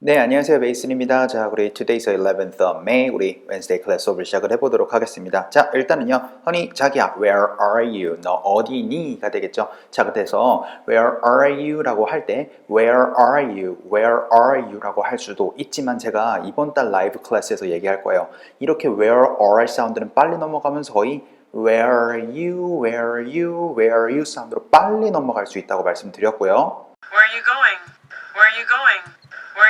네, 안녕하세요. 베이슨입니다. 자, 우리 today's 11th of May 우리 Wednesday 클래스 수업을 시작을 해보도록 하겠습니다. 자, 일단은요, 허니 자기야, where are you? 너 어디니?가 되겠죠. 자, 그래서 where are you?라고 할 때 where are you? where are you?라고 할 수도 있지만 제가 이번 달 라이브 클래스에서 얘기할 거예요. 이렇게 where are 사운드는 빨리 넘어가면서 거의 where are you? where are you? where are you? 사운드로 빨리 넘어갈 수 있다고 말씀드렸고요. Where are you going? Where are you going?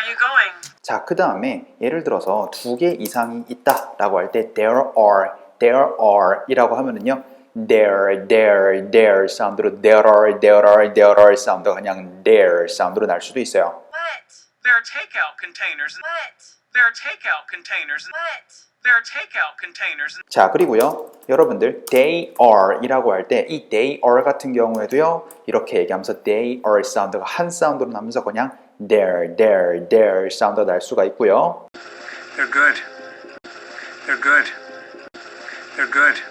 You going? 자, 그 다음에 예를 들어서 두 개 이상이 있다 라고 할 때 there are, there are 이라고 하면은요 there, there, there 사운드로 there are, there are, there are 사운드가 그냥 there 사운드로 날 수도 있어요. What? There are takeout containers. What? There are takeout containers. What? There are takeout containers. 자, 그리고요 여러분들 they are 이라고 할 때 이 they are 같은 경우에도요 이렇게 얘기하면서 they are 사운드가 한 사운드로 나면서 그냥 there, there, there 사운드가 날 수가 있고요. They're good. They're good. They're good.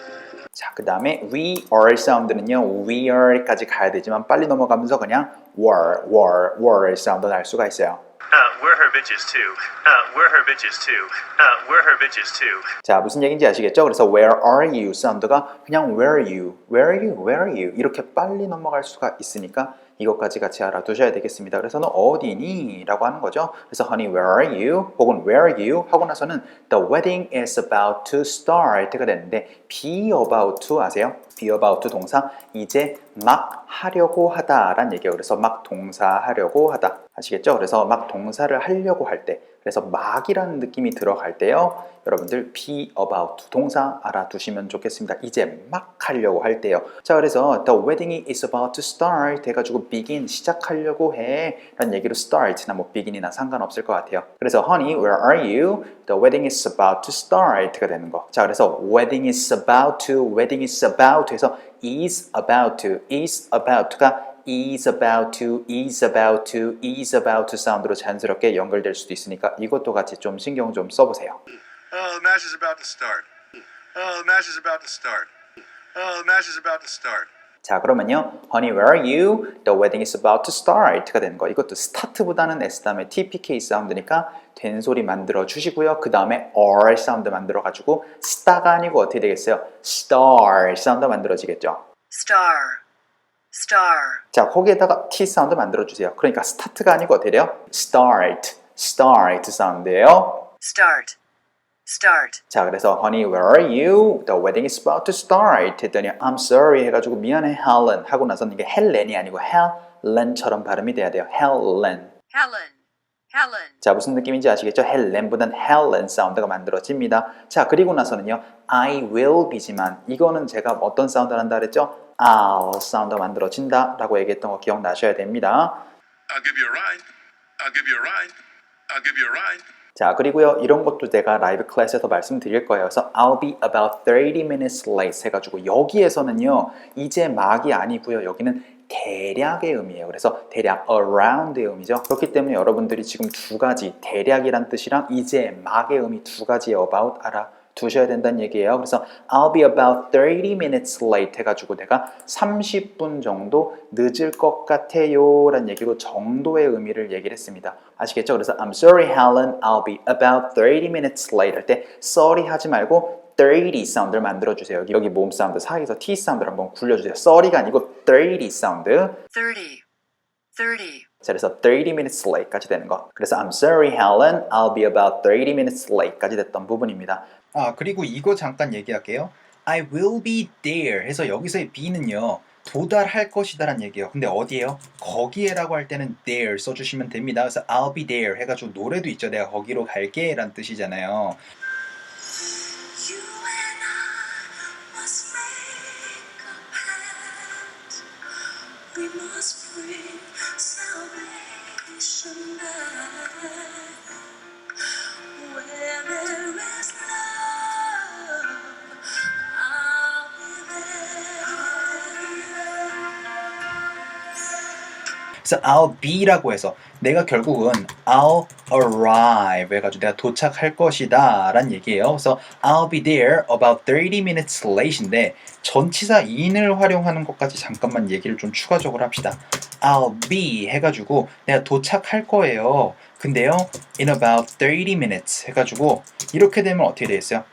자, 그 다음에 we are 사운드는요, we are까지 가야 되지만 빨리 넘어가면서 그냥 were, were, were 사운드 날 수가 있어요. Uh, we're her bitches too. Uh, we're her bitches too. Uh, we're her bitches too. 자, 무슨 얘기인지 아시겠죠? 그래서 where are you 사운드가 그냥 where are you, where are you, where are you 이렇게 빨리 넘어갈 수가 있으니까 이것까지 같이 알아두셔야 되겠습니다. 그래서 너 어디니? 라고 하는 거죠. 그래서 honey, where are you? 혹은 where are you? 하고 나서는 the wedding is about to start가 되는데 be about to 아세요? Be about 동사 이제 막 하려고 하다란 얘기예요. 그래서 막 동사 하려고 하다. 아시겠죠? 그래서 막 동사를 하려고 할 때, 그래서 막이라는 느낌이 들어갈 때요. 여러분들 be about 동사 알아두시면 좋겠습니다. 이제 막 하려고 할 때요. 자, 그래서 the wedding is about to start 해가지고 begin 시작하려고 해 라는 얘기로 start나 뭐 begin이나 상관없을 것 같아요. 그래서 honey, where are you? The wedding is about to start가 되는 거. 자, 그래서 wedding is about to, wedding is about 해서 is about to, is about to가 is about to, is about to, is about to 사운드로 자연스럽게 연결될 수도 있으니까 이것도 같이 좀 신경 좀 써보세요. Oh, the match is about to start. Oh, the match is about to start. Oh, the match is about to start. 자 그러면요 Honey where are you? The wedding is about to start가 되는 거 이것도 start보다는 S 다음에 TPK 사운드니까 된 소리 만들어 주시고요 그 다음에 R 사운드 만들어 가지고 star가 아니고 어떻게 되겠어요? star 사운드 만들어지겠죠 Star. Star. 자 거기에다가 T 사운드 만들어 주세요 그러니까 start가 아니고 어떻게 돼요? start start 사운드예요 Start. Start. 자 그래서 honey where are you? The wedding is about to start 했더니 I'm sorry 해가지고 미안해 Helen 하고 나서는 이게 헬렌이 아니고 헬렌처럼 발음이 돼야 돼요 헬렌 Helen. Helen. 자 무슨 느낌인지 아시겠죠? 헬렌보단 헬렌 사운드가 만들어집니다 자 그리고 나서는요 I will be지만 이거는 제가 어떤 사운드를 한다 그랬죠? I'll 사운드 만들어진다 라고 얘기했던 거 기억나셔야 됩니다 I'll give you a ride. I'll give you a ride. I'll give you a ride. 자 그리고요 이런 것도 제가 라이브 클래스에서 말씀드릴 거예요 그래서 I'll be about 30 minutes late 해 가지고 여기에서는요 이제 막이 아니고요 여기는 대략의 의미예요 그래서 대략 around의 의미죠 그렇기 때문에 여러분들이 지금 두 가지 대략이란 뜻이랑 이제 막의 의미 두 가지 about 알아 두셔야 된다는 얘기예요. 그래서 I'll be about 30 minutes late 해가지고 내가 30분 정도 늦을 것 같아요 라는 얘기로 정도의 의미를 얘기를 했습니다. 아시겠죠? 그래서 I'm sorry Helen, I'll be about 30 minutes late 할 때 sorry 하지 말고 30 사운드를 만들어주세요. 여기, 여기 모음 사운드 사이에서 T 사운드를 한번 굴려주세요. sorry가 아니고 30 사운드. 30. 30. 자, 그래서 30 minutes late까지 되는 거. 그래서 I'm sorry, Helen. I'll be about 30 minutes late까지 됐던 부분입니다. 아, 그리고 이거 잠깐 얘기할게요. I will be there 해서 여기서의 be는요. 도달할 것이다라는 얘기예요. 근데 어디에요? 거기에라고 할 때는 there 써주시면 됩니다. 그래서 I'll be there 해가지고 노래도 있죠. 내가 거기로 갈게 라는 뜻이잖아요. 그래서 I'll be라고 해서 내가 결국은 I'll arrive 해가지고 내가 도착할 것이다 라는 얘기예요. 그래서 I'll be there about 30 minutes late인데 전치사 in을 활용하는 것까지 잠깐만 얘기를 좀 추가적으로 합시다. I'll be 해가지고 내가 도착할 거예요. 근데요, in about 30 minutes 해가지고 이렇게 되면 어떻게 되겠어요?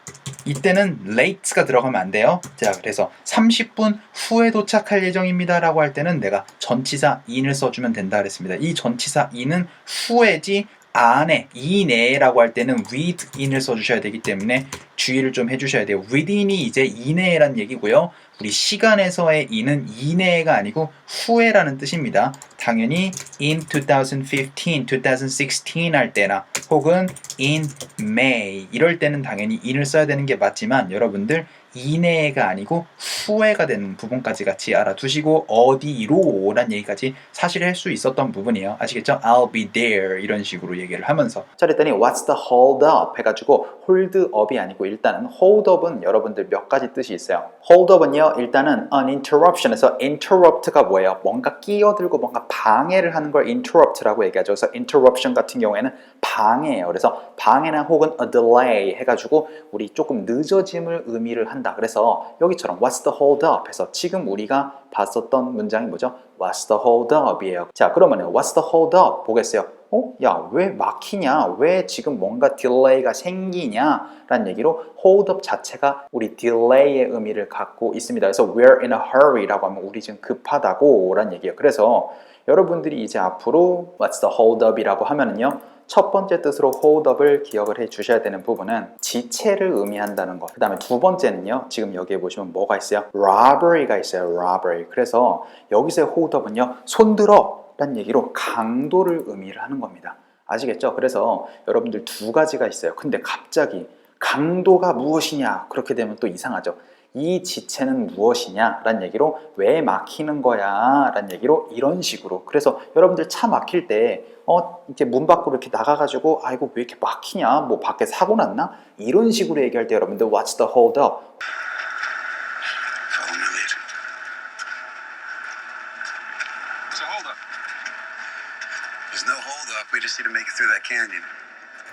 이때는 late가 들어가면 안 돼요. 자, 그래서 30분 후에 도착할 예정입니다 라고 할 때는 내가 전치사 in을 써주면 된다 그랬습니다. 이 전치사 in은 후에지 안에 이내라고 할 때는 with in을 써주셔야 되기 때문에 주의를 좀 해주셔야 돼요. within이 이제 이내란 얘기고요. 우리 시간에서의 in은 이내가 아니고 후에라는 뜻입니다. 당연히 in 2015, 2016 할 때나 혹은 in May 이럴 때는 당연히 in을 써야 되는 게 맞지만 여러분들 이내가 아니고 후회가 되는 부분까지 같이 알아두시고 어디로 란 얘기까지 사실 할 수 있었던 부분이에요. 아시겠죠? I'll be there 이런 식으로 얘기를 하면서 자 그랬더니 what's the hold up 해가지고 hold up이 아니고 일단은 hold up은 여러분들 몇 가지 뜻이 있어요. hold up은요 일단은 an interruption에서 interrupt가 뭐예요? 뭔가 끼어들고 뭔가 방해를 하는 걸 interrupt라고 얘기하죠. 그래서 interruption 같은 경우에는 방해예요. 그래서 방해나 혹은 a delay 해가지고 우리 조금 늦어짐을 의미를 한다. 그래서 여기처럼 what's the hold up 해서 지금 우리가 봤었던 문장이 뭐죠? what's the hold up이에요. 자 그러면 what's the hold up 보겠어요. 어? 야, 왜 막히냐? 왜 지금 뭔가 딜레이가 생기냐? 라는 얘기로 hold up 자체가 우리 딜레이의 의미를 갖고 있습니다. 그래서 we're in a hurry 라고 하면 우리 지금 급하다고 라는 얘기예요. 그래서 여러분들이 이제 앞으로 what's the hold up 이라고 하면은요. 첫 번째 뜻으로 hold up을 기억을 해 주셔야 되는 부분은 지체를 의미한다는 것. 그 다음에 두 번째는요. 지금 여기에 보시면 뭐가 있어요? robbery가 있어요. robbery. 그래서 여기서의 hold up은요. 손들어 라는 얘기로 강도를 의미를 하는 겁니다. 아시겠죠? 그래서 여러분들 두 가지가 있어요. 근데 갑자기 강도가 무엇이냐? 그렇게 되면 또 이상하죠. 이 지체는 무엇이냐? 라는 얘기로 왜 막히는 거야? 라는 얘기로 이런 식으로. 그래서 여러분들 차 막힐 때, 어, 이렇게 문 밖으로 이렇게 나가가지고, 아이고, 왜 이렇게 막히냐? 뭐 밖에 사고 났나? 이런 식으로 얘기할 때 여러분들, what's the hold up?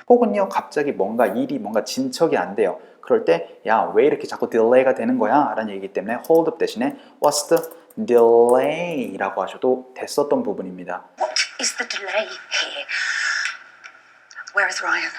혹은요, 갑자기 뭔가 일이 뭔가 진척이 안 돼요. 그럴 때, 야, 왜 이렇게 자꾸 딜레이가 되는 거야? 라는 얘기이기 때문에 hold up 대신에 what's the delay? 라고 하셔도 됐었던 부분입니다. What is the delay here? Where is Ryan?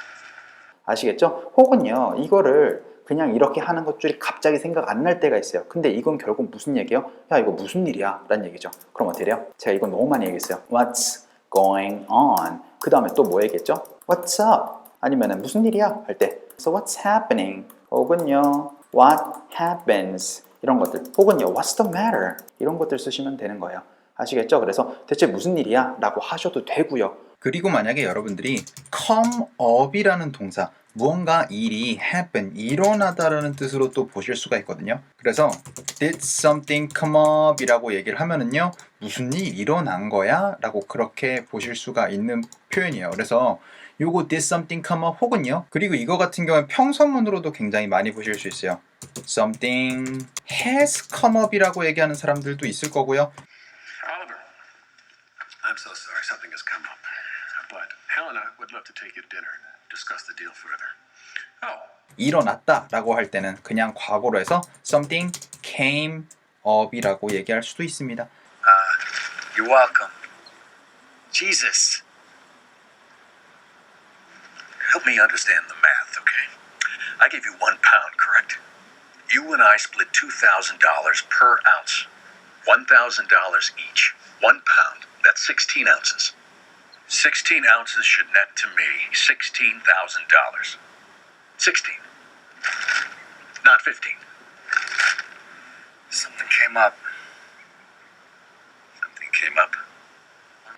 아시겠죠? 혹은요, 이거를 그냥 이렇게 하는 것들이 갑자기 생각 안 날 때가 있어요. 근데 이건 결국 무슨 얘기예요? 야, 이거 무슨 일이야? 라는 얘기죠. 그럼 어떻게 돼요? 제가 이건 너무 많이 얘기했어요. What's going on? 그 다음에 또 뭐 얘기했죠? What's up? 아니면은 무슨 일이야? 할 때. So what's happening? 혹은요, what happens? 이런 것들. 혹은요, what's the matter? 이런 것들 쓰시면 되는 거예요. 아시겠죠? 그래서 대체 무슨 일이야? 라고 하셔도 되고요. 그리고 만약에 여러분들이 come up이라는 동사 무언가 일이 happen 일어나다라는 뜻으로 또 보실 수가 있거든요. 그래서 did something come up 이라고 얘기를 하면은요 무슨 일 일어난 거야? 라고 그렇게 보실 수가 있는 표현이에요. 그래서 요거 did something come up 혹은요 그리고 이거 같은 경우는 평서문으로도 굉장히 많이 보실 수 있어요. something has come up이라고 얘기하는 사람들도 있을 거고요. Oliver. I'm so sorry. Something has come up. But Helena would love to take you to dinner and discuss the deal further. Oh, 일어났다라고 할 때는 그냥 과거로 해서 something came up이라고 얘기할 수도 있습니다. You're welcome. Jesus. help me understand the math, okay? I gave you one pound, correct? You and I split $2,000 per ounce. $1,000 each. One pound. That's 16 ounces. 16 ounces should net to me $16,000. 16. Not 15. Something came up. Something came up.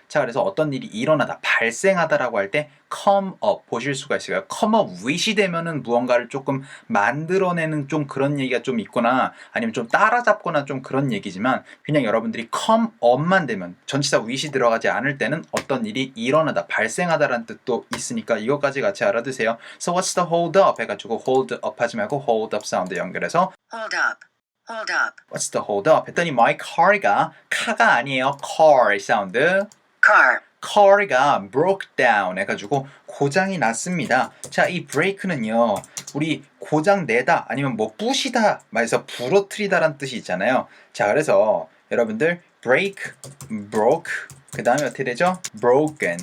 자, 그래서 어떤 일이 일어나다, 발생하다라고 할 때 come up 보실 수가 있어요. come up with이 되면은 무언가를 조금 만들어내는 좀 그런 얘기가 좀 있거나 아니면 좀 따라잡거나 좀 그런 얘기지만 그냥 여러분들이 come up만 되면 전치사 with이 들어가지 않을 때는 어떤 일이 일어나다, 발생하다라는 뜻도 있으니까 이것까지 같이 알아두세요. So what's the hold up 해가지고 hold up 하지 말고 hold up 사운드 연결해서 Hold up. Hold up. What's the hold up 했더니 my car가 카가 아니에요. car 사운드. Car. Car가 broke down 해가지고 고장이 났습니다. 자, 이 break는요, 우리 고장 내다 아니면 뭐 부시다 말해서 부러뜨리다라는 뜻이 있잖아요. 자, 그래서 여러분들 break, broke, 그 다음에 어떻게 되죠? broken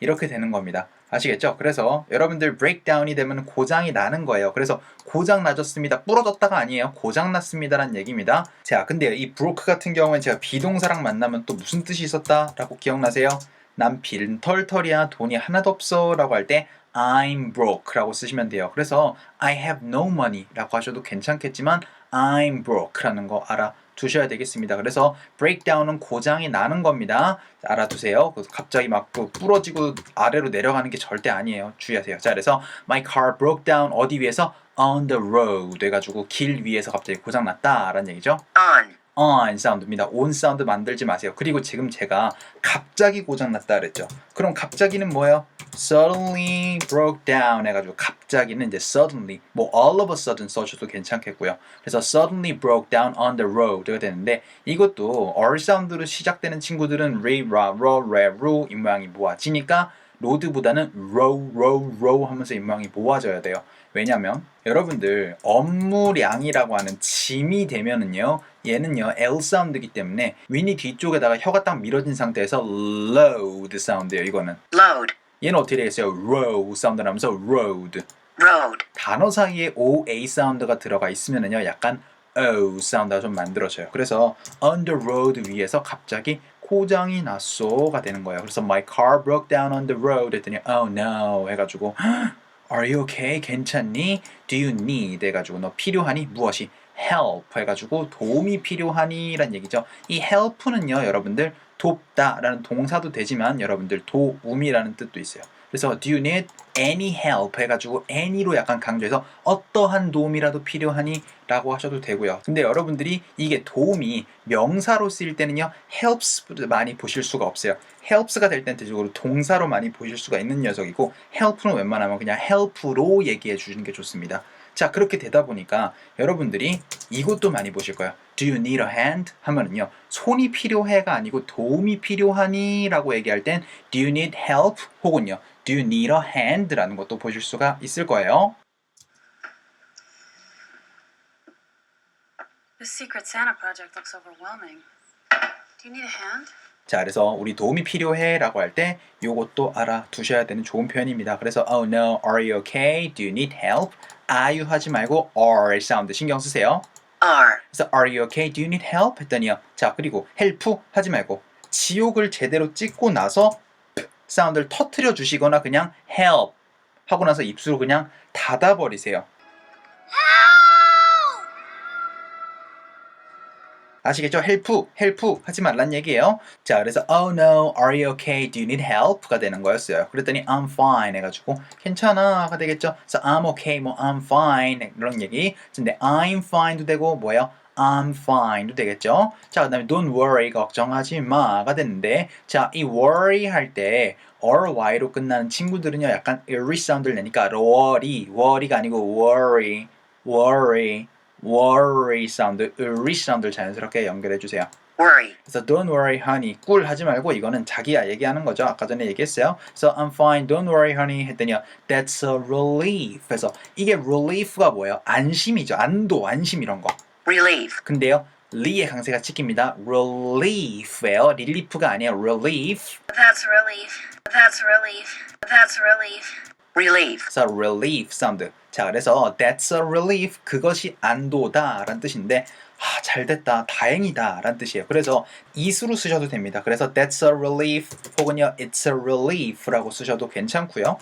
이렇게 되는 겁니다. 아시겠죠? 그래서 여러분들 breakdown이 되면 고장이 나는 거예요. 그래서 고장 나졌습니다. 부러졌다가 아니에요. 고장 났습니다라는 얘기입니다. 자, 근데 이 broke 같은 경우에 제가 비동사랑 만나면 또 무슨 뜻이 있었다라고 기억나세요? 난 빈털털이야 돈이 하나도 없어 라고 할 때 I'm broke라고 쓰시면 돼요. 그래서 I have no money라고 하셔도 괜찮겠지만 I'm broke라는 거 알아. 두셔야 되겠습니다. 그래서 breakdown은 고장이 나는 겁니다. 알아두세요. 그래서 갑자기 막 그 부러지고 아래로 내려가는 게 절대 아니에요. 주의하세요. 자, 그래서 my car broke down 어디 위에서 on the road 해가지고 길 위에서 갑자기 고장 났다라는 얘기죠. On. On 사운드입니다. on 사운드 만들지 마세요. 그리고 지금 제가 갑자기 고장 났다 그랬죠. 그럼 갑자기는 뭐예요? suddenly broke down 해가지고 갑자기는 이제 suddenly 뭐 all of a sudden 써줘도 괜찮겠고요. 그래서 suddenly broke down on the road가 되는데 이것도 r 사운드로 시작되는 친구들은 re, ra, ro, re, ru 이 모양이 모아지니까 로드보다는 row, row, row 하면서 이 모양이 모아져야 돼요. 왜냐면 여러분들 업무량이라고 하는 짐이 되면은요 얘는요 L 사운드이기 때문에 윈이 뒤쪽에다가 혀가 딱 밀어진 상태에서 load 사운드예요 이거는 Load. 얘는 어떻게 되겠어요? row 사운드 나면서 road Road. 단어 사이에 OA 사운드가 들어가 있으면은요 약간 O 사운드가 좀 만들어져요 그래서 on the road 위에서 갑자기 고장이 났소가 되는 거예요 그래서 my car broke down on the road 했더니 oh no 해가지고 Are you okay? 괜찮니? Do you need? 해가지고 너 필요하니? 무엇이? help 해가지고 도움이 필요하니? 라는 얘기죠. 이 help는요, 여러분들 돕다 라는 동사도 되지만 여러분들 도움이라는 뜻도 있어요. 그래서 do you need any help 해가지고 any로 약간 강조해서 어떠한 도움이라도 필요하니? 라고 하셔도 되고요. 근데 여러분들이 이게 도움이 명사로 쓰일 때는요, helps 많이 보실 수가 없어요. helps가 될땐 대체적으로 동사로 많이 보실 수가 있는 녀석이고 help는 웬만하면 그냥 help로 얘기해 주시는 게 좋습니다. 자 그렇게 되다 보니까 여러분들이 이것도 많이 보실 거예요. Do you need a hand? 하면은요 손이 필요해가 아니고 도움이 필요하니? 라고 얘기할 땐 Do you need help? 혹은요 Do you need a hand? 라는 것도 보실 수가 있을 거예요. This Secret Santa project looks overwhelming. Do you need a hand? 자, 그래서 우리 도움이 필요해 라고 할 때 요것도 알아두셔야 되는 좋은 표현입니다. 그래서 oh no, are you okay? Do you need help? are you 하지 말고 are 사운드 신경 쓰세요. R. 그래서 are you okay? Do you need help? 했더니요. 자, 그리고 help 하지 말고 지옥을 제대로 찍고 나서 사운드를 터트려 주시거나 그냥 help 하고 나서 입술을 그냥 닫아 버리세요. 아시겠죠? help, help 하지 말란 얘기예요. 자, 그래서 oh no, are you okay? Do you need help?가 되는 거였어요. 그랬더니 I'm fine 해가지고 괜찮아가 되겠죠. 그래서 I'm okay, 뭐 I'm fine 이런 얘기. 근데 I'm fine도 되고 뭐예요? I'm fine도 되겠죠. 자, 그 다음에 don't worry 걱정하지 마가 됐는데 자, 이 worry 할때 or-y로 끝나는 친구들은요 약간 ry 사운드를 내니까 worry, worry가 아니고 worry, worry. worry 사운드, 으리 사운드를 자연스럽게 연결해 주세요. Worry. 그래서 don't worry honey, 꿀 하지 말고 이거는 자기야 얘기하는 거죠. 아까 전에 얘기했어요. 그래서 I'm fine, don't worry honey 했더니요. That's a relief. 그래서 이게 relief가 뭐예요? 안심이죠. 안도, 안심 이런 거. Relief. 근데요. 리의 강세가 찍힙니다. relief예요. 릴리프가 아니에요. relief. That's relief. That's relief. That's relief. Relief. 그래서 relief 사운드. 자, 그래서 that's a relief 그것이 안도다라는 뜻인데 아, 잘 됐다, 다행이다 라는 뜻이에요. 그래서 is로 쓰셔도 됩니다. 그래서 that's a relief 혹은요 it's a relief라고 쓰셔도 괜찮고요.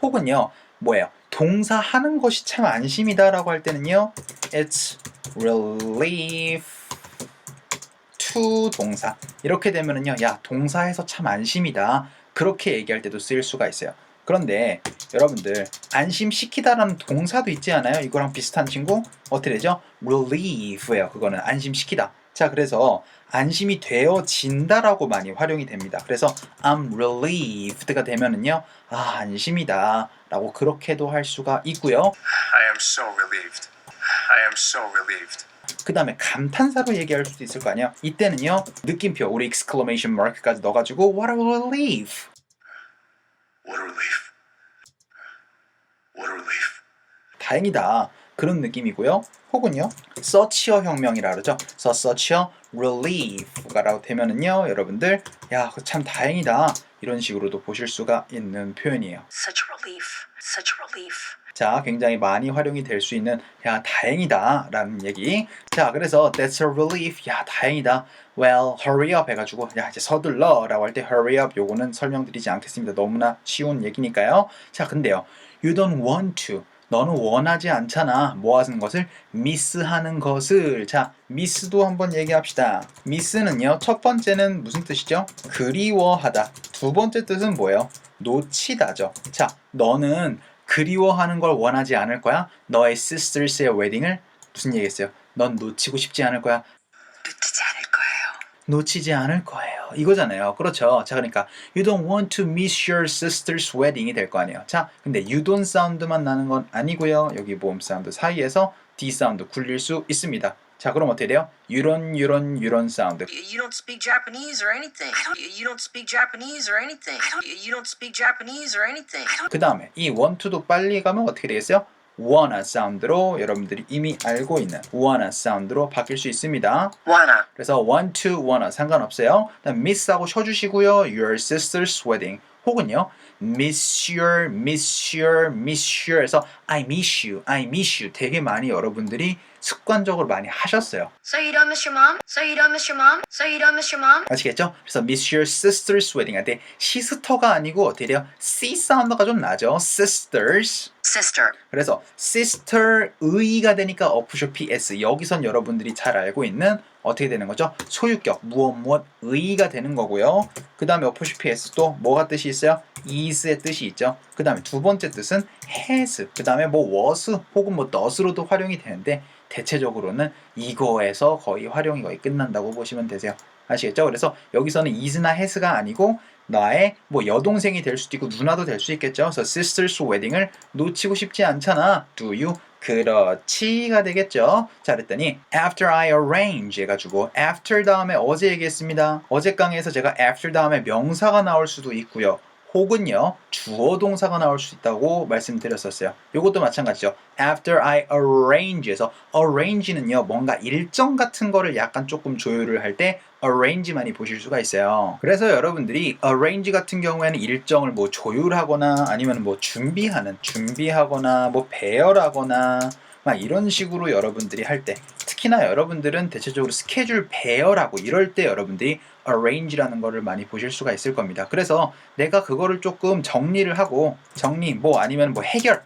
혹은요 뭐예요? 동사 하는 것이 참 안심이다라고 할 때는요 it's relief to 동사. 이렇게 되면은요 야 동사에서 참 안심이다. 그렇게 얘기할 때도 쓰일 수가 있어요. 그런데 여러분들 안심시키다라는 동사도 있지 않아요? 이거랑 비슷한 친구? 어떻게 되죠? relief예요. 그거는 안심시키다 자 그래서 안심이 되어진다라고 많이 활용이 됩니다 그래서 I'm relieved가 되면은요 아 안심이다 라고 그렇게도 할 수가 있고요 I am so relieved. I am so relieved. 그 다음에 감탄사로 얘기할 수도 있을 거 아니야 이때는요 느낌표 우리 exclamation mark까지 넣어가지고 what a relief What a relief. What a relief. 다행이다 그런 느낌이고요. 혹은요, 서치어 혁명이라 그러죠. 그래서 서치어 relief가라고 되면은요, 여러분들, 야, 참 다행이다. 이런 식으로도 보실 수가 있는 표현이에요. Such relief. Such relief. 자, 굉장히 많이 활용이 될 수 있는 야, 다행이다 라는 얘기. 자, 그래서 that's a relief. 야, 다행이다. well, hurry up 해가지고 야, 이제 서둘러 라고 할 때 hurry up 요거는 설명드리지 않겠습니다. 너무나 쉬운 얘기니까요. 자, 근데요. you don't want to. 너는 원하지 않잖아. 뭐 하는 것을? 미스하는 것을. 자, 미스도 한번 얘기합시다. 미스는요, 첫 번째는 무슨 뜻이죠? 그리워하다. 두 번째 뜻은 뭐예요? 놓치다죠. 자, 너는 그리워하는 걸 원하지 않을 거야. 너의 sisters의 웨딩을 무슨 얘기했어요? 넌 놓치고 싶지 않을 거야. 놓치지 않을. 놓치지 않을 거예요. 이거잖아요. 그렇죠. 자, 그러니까 you don't want to miss your sister's wedding이 될 거 아니에요. 자, 근데 you don't 사운드만 나는 건 아니고요. 여기 모음 사운드 사이에서 D 사운드 굴릴 수 있습니다. 자, 그럼 어떻게 돼요? 유런 유런 유런 사운드. You don't speak Japanese or anything. You don't speak Japanese or anything. You don't speak Japanese or anything. 그 다음에 이 원투도 빨리 가면 어떻게 되겠어요? Wanna 사운드로 여러분들이 이미 알고 있는 wanna 사운드로 바뀔 수 있습니다. Wanna. 그래서 want to wanna 상관없어요. 그다음 miss하고 쉬어주시고요. Your sister's wedding 혹은요 miss your, miss your에서 I miss you, I miss you 되게 많이 여러분들이 습관적으로 많이 하셨어요. So you don't miss your mom? So you don't miss your mom? So you don't miss your mom? 아시겠죠? 그래서 miss your sister's wedding 할 때 시스터가 아니고 돼요? C 사운드가 좀 나죠. sisters. Sister. 그래서 sister의가 되니까 어프쇼피 s 여기선 여러분들이 잘 알고 있는 어떻게 되는 거죠? 소유격 무엇 무엇 의가 되는 거고요. 그 다음에 어프쇼피 s도 뭐가 뜻이 있어요? is의 뜻이 있죠. 그 다음에 두 번째 뜻은 has. 그 다음에 뭐 was 혹은 뭐 does로도 활용이 되는데 대체적으로는 이거에서 거의 활용이 거의 끝난다고 보시면 되세요. 아시겠죠? 그래서 여기서는 is나 has가 아니고 나의 뭐 여동생이 될 수도 있고 누나도 될 수 있겠죠. 그래서 sister's wedding을 놓치고 싶지 않잖아. Do you? 그렇지가 되겠죠. 자, 그랬더니 after I arrange 해가지고 after 다음에 어제 얘기했습니다. 어제 강의에서 제가 after 다음에 명사가 나올 수도 있고요. 혹은요 주어 동사가 나올 수 있다고 말씀드렸었어요. 이것도 마찬가지죠. After I arrange에서 arrange는요 뭔가 일정 같은 거를 약간 조금 조율을 할 때 arrange 많이 보실 수가 있어요. 그래서 여러분들이 arrange 같은 경우에는 일정을 뭐 조율하거나 아니면 뭐 준비하는 준비하거나 뭐 배열하거나 막 이런 식으로 여러분들이 할 때 특히나 여러분들은 대체적으로 스케줄 배열하고 이럴 때 여러분들이 arrange라는 거를 많이 보실 수가 있을 겁니다. 그래서 내가 그거를 조금 정리를 하고 정리 뭐 아니면 뭐 해결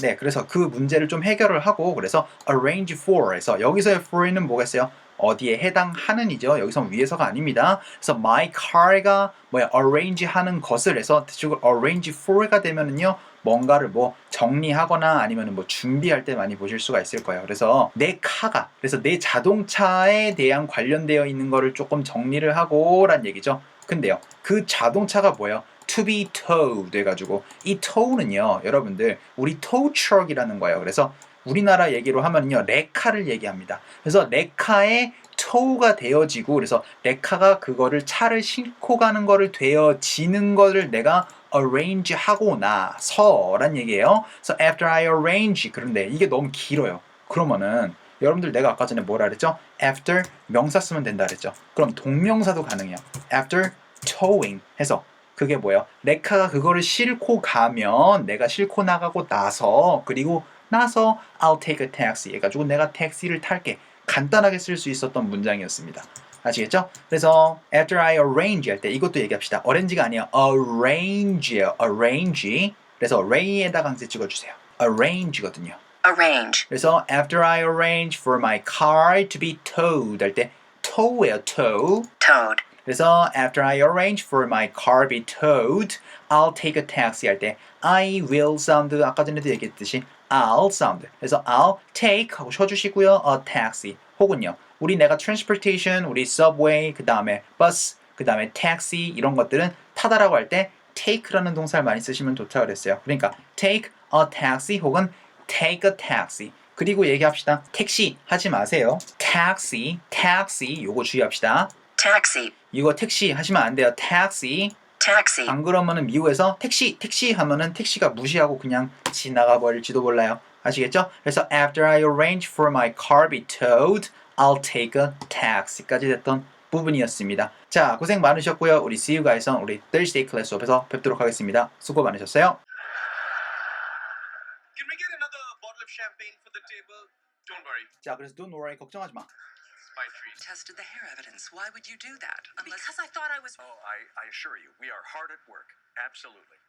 네, 그래서 그 문제를 좀 해결을 하고 그래서 arrange for에서 여기서의 for는 뭐겠어요? 어디에 해당하는이죠. 여기서 위에서가 아닙니다. 그래서 my car가 뭐야 arrange 하는 것을 해서 대충 arrange for가 되면은요. 뭔가를 뭐 정리하거나 아니면 뭐 준비할 때 많이 보실 수가 있을 거예요. 그래서 내 카가 그래서 내 자동차에 대한 관련되어 있는 거를 조금 정리를 하고란 얘기죠. 근데요. 그 자동차가 뭐예요? to be towed 해가지고 이 tow는요 여러분들 우리 tow truck이라는 거예요 그래서 우리나라 얘기로 하면요 레카를 얘기합니다. 그래서 레카에 tow가 되어지고 그래서 레카가 그거를 차를 싣고 가는 거를 되어지는 거를 내가 arrange 하고 나서란 얘기예요. 그래서 after I arrange 그런데 이게 너무 길어요. 그러면은 여러분들 내가 아까 전에 뭐라 그랬죠? after 명사 쓰면 된다 그랬죠? 그럼 동명사도 가능해요. after towing 해서 그게 뭐예요? 레카가 그거를 싣고 가면 내가 싣고 나가고 나서 그리고 나서 I'll take a taxi 해가지고 내가 택시를 탈게 간단하게 쓸 수 있었던 문장이었습니다. 아시겠죠? 그래서 after I arrange 할 때 이것도 얘기합시다. arrange가 아니에요. arrange예요. arrange. 그래서 array에다가 항상 찍어주세요. arrange거든요. Arrange. 그래서 after I arrange for my car to be towed 할 때 tow예요. tow. Toad. 그래서 after I arrange for my car be towed, I'll take a taxi 할 때 I will 사운드 아까 전에도 얘기했듯이 I'll 사운드. 그래서 I'll take 하고 쉬어주시고요. a taxi 혹은요. 우리 내가 transportation, 우리 subway, 그 다음에 bus, 그 다음에 taxi 이런 것들은 타다라고 할 때 take라는 동사를 많이 쓰시면 좋다고 그랬어요. 그러니까 take a taxi 혹은 take a taxi. 그리고 얘기합시다. 택시 하지 마세요. taxi, taxi 요거 주의합시다. Taxi. 이거 택시 하시면 안 돼요. taxi. Taxi. 안 그러면은 미국에서 택시, 택시 하면은 택시가 무시하고 그냥 지나가 버릴지도 몰라요. 아시겠죠? 그래서 after I arrange for my car be towed, I'll take a taxi까지 됐던 부분이었습니다. 자, 고생 많으셨고요. 우리 see you guys은 우리 Thursday 클래스 수업에서 뵙도록 하겠습니다. 수고 많으셨어요. Can we get another bottle of champagne for the table? Don't worry, 자, 그래서 don't worry 걱정하지 마. It's my treat. Tested the hair evidence. Why would you do that? Unless Because I thought I was. Oh, I, I assure you, we are hard at work. Absolutely.